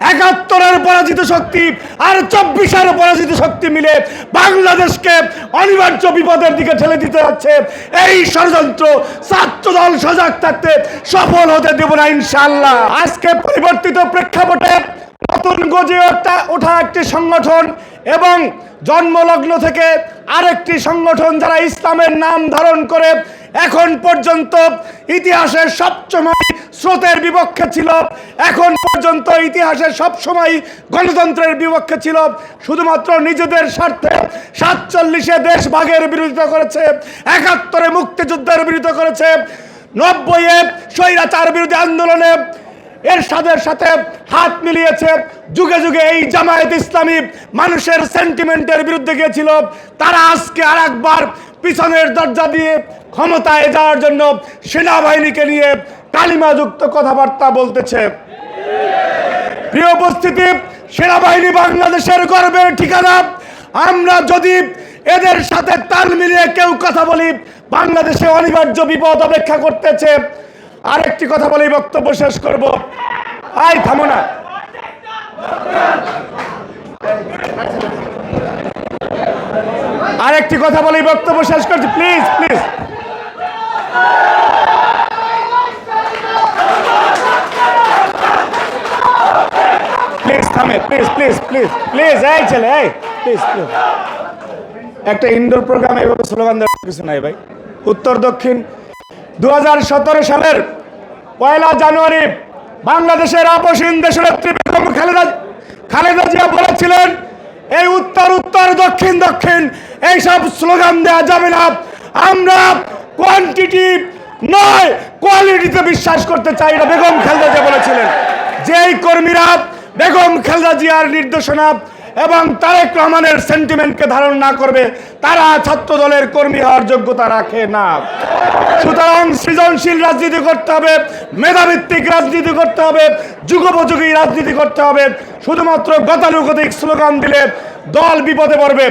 একাত্তরের পরাজিত শক্তি আর চব্বিশের পরাজিত শক্তি মিলে বাংলাদেশকে অনিবার্য বিপদের দিকে ঠেলে দিতে যাচ্ছে। এই ষড়যন্ত্র ছাত্র দল সজাগ থাকতে সফল হতে দেব না ইনশাল্লাহ আজকে পরিবর্তিত প্রেক্ষাপটে নতুন গজে ওঠা- একটি সংগঠন এবং জন্মলগ্ন থেকে আরেকটি সংগঠন যারা ইসলামের নাম ধারণ করে এখন পর্যন্ত ইতিহাসের সবসময় স্রোতের বিপক্ষে ছিল। এখন পর্যন্ত ইতিহাসের সবসময় গণতন্ত্রের বিপক্ষে ছিল। শুধুমাত্র নিজেদের স্বার্থে সাতচল্লিশে দেশ ভাগের বিরোধিতা করেছে, একাত্তরে মুক্তিযুদ্ধের বিরোধিতা করেছে, নব্বইয়ে স্বৈরাচার বিরোধী আন্দোলনে এর সাথে সাথে হাত মিলিয়েছে। যুগে যুগে এই জামায়াত ইসলামী মানুষের সেন্টিমেন্টের বিরুদ্ধে গিয়েছিল। তারা আজকে আর একবার পিছনের দরজা দিয়ে ক্ষমতায় যাওয়ার জন্য সেনাবাহিনীকে নিয়ে কালিমাযুক্ত কথাবার্তা বলতেছে। প্রিয় উপস্থিতি, সেনাবাহিনী বাংলাদেশের গর্বের ঠিকানা। আমরা যদি এদের সাথে তাল মিলিয়ে কেউ কথা বলি, বাংলাদেশে অনিবার্য বিপদ অপেক্ষা করতেছে। আরেকটি কথা বলি বক্তব্য শেষ করব। আই থামো না। আরেকটি কথা বলি বক্তব্য শেষ করছি। Please please please. থামে প্লিজ প্লিজ প্লিজ প্লিজ এই ছেলে, এই প্লিজ প্লিজ একটা ইনডোর প্রোগ্রামে এভাবে স্লোগান দেওয়ার কিছু নাই ভাই। উত্তর, দক্ষিণ দু হাজার সতেরো সালের পয়লা জানুয়ারি বাংলাদেশের আপসীন বেগম খালেদা খালেদা জিয়া বলেছিলেন, এই উত্তর উত্তর, দক্ষিণ দক্ষিণ, এইসব স্লোগান দেওয়া যাবে না। আমরা কোয়ান্টিটি নয় কোয়ালিটিতে বিশ্বাস করতে চাই না। বেগম খালেদা জিয়া বলেছিলেন, যেই কর্মীরা বেগম খালেদা জিয়ার নির্দেশনা এবং তারেক রহমানের সেন্টিমেন্টকে ধারণ না করবে, তারা ছাত্র দলের কর্মী হওয়ার যোগ্যতা রাখে না। সুতরাং সৃজনশীল রাজনীতি করতে হবে, মেধাভিত্তিক রাজনীতি করতে হবে, যুগোপযোগী রাজনীতি করতে হবে। শুধুমাত্র গতানুগতিক স্লোগান দিলে দল বিপদে পড়বে।